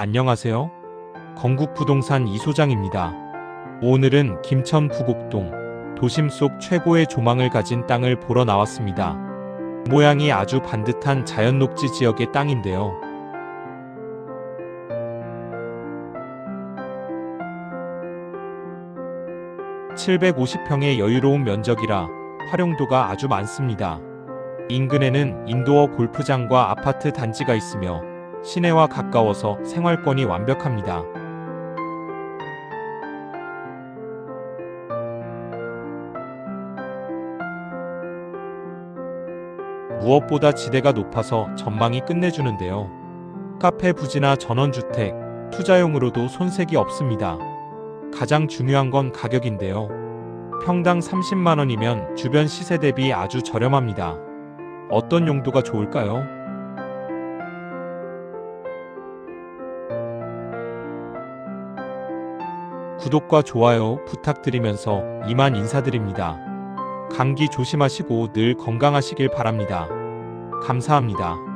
안녕하세요. 건국부동산 이소장입니다. 오늘은 김천 구곡동 도심 속 최고의 조망을 가진 땅을 보러 나왔습니다. 모양이 아주 반듯한 자연 녹지 지역의 땅인데요. (750평의) 여유로운 면적이라 활용도가 아주 많습니다. 인근에는 인도어 골프장과 아파트 단지가 있으며 시내와 가까워서 생활권이 완벽합니다. 무엇보다 지대가 높아서 전망이 끝내주는데요. 카페 부지나 전원주택, 투자용으로도 손색이 없습니다. 가장 중요한 건 가격인데요. 평당 30만원이면 주변 시세 대비 아주 저렴합니다. 어떤 용도가 좋을까요? 구독과 좋아요 부탁드리면서 이만 인사드립니다. 감기 조심하시고 늘 건강하시길 바랍니다. 감사합니다.